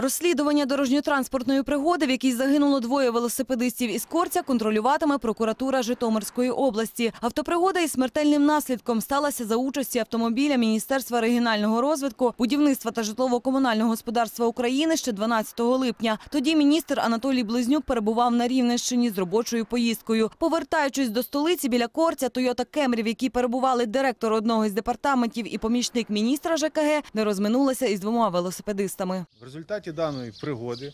Розслідування дорожньо-транспортної пригоди, в якій загинуло двоє велосипедистів із Корця, контролюватиме прокуратура Житомирської області. Автопригода із смертельним наслідком сталася за участі автомобіля Міністерства регіонального розвитку, будівництва та житлово-комунального господарства України ще 12 липня. Тоді міністр Анатолій Близнюк перебував на Рівненщині з робочою поїздкою. Повертаючись до столиці біля Корця, Тойота Кемрі, в якій перебували директор одного із департаментів і помічник міністра ЖКГ, не розминулася із двома велосипедистами. В результаті даної пригоди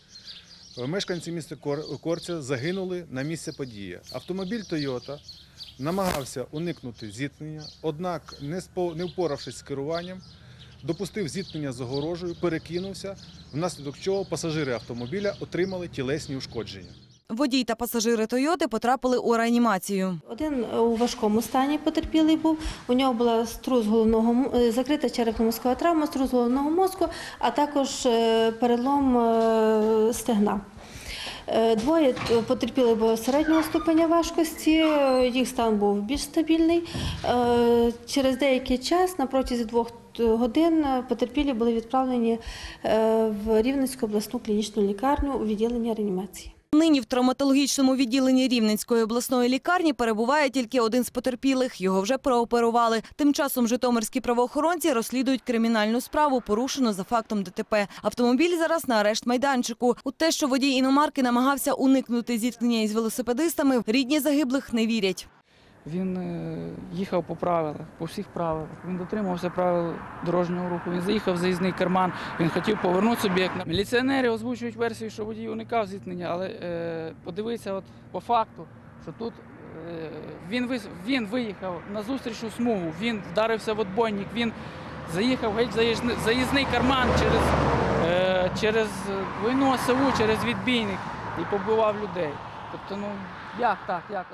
е, мешканці міста Кор- Корця загинули на місце події. Автомобіль Toyota намагався уникнути зіткнення, однак, не впоравшись з керуванням, допустив зіткнення з огорожею, перекинувся, внаслідок чого пасажири автомобіля отримали тілесні ушкодження. Водій та пасажири Тойоти потрапили у реанімацію. Один у важкому стані потерпілий був. У нього була струс головного е, закрита черепно-мозкова травма, струс головного мозку, а також е, перелом е, стегна. Двоє потерпіли було середнього ступеня важкості, їх стан був більш стабільний. Через деякий час, на протязі двох годин, потерпілі були відправлені в Рівненську обласну клінічну лікарню у відділення реанімації. Нині в травматологічному відділенні Рівненської обласної лікарні перебуває тільки один з потерпілих. Його вже прооперували. Тим часом житомирські правоохоронці розслідують кримінальну справу, порушену за фактом ДТП. Автомобіль зараз на арешт майданчику. У те, що водій іномарки намагався уникнути зіткнення із велосипедистами, рідні загиблих не вірять. Він е, їхав по правилах, по всіх правилах. Він дотримувався правил дорожнього руху. Він заїхав в заїзний карман. Він хотів повернути суб'єкт. Міліціонери озвучують версію, що водій уникав зіткнення, але е, подивися, от по факту, що тут е, він, він виїхав на зустрічну смугу, він вдарився в отбойник, він заїхав геть заїзний, заїзний карман через, е, через двойну осову, через відбійник і побивав людей. Тобто, ну як так, як?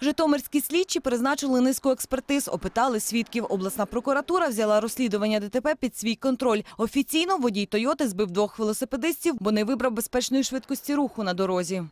Житомирські слідчі призначили низку експертиз, опитали свідків. Обласна прокуратура взяла розслідування ДТП під свій контроль. Офіційно водій Тойоти збив двох велосипедистів, бо не вибрав безпечної швидкості руху на дорозі.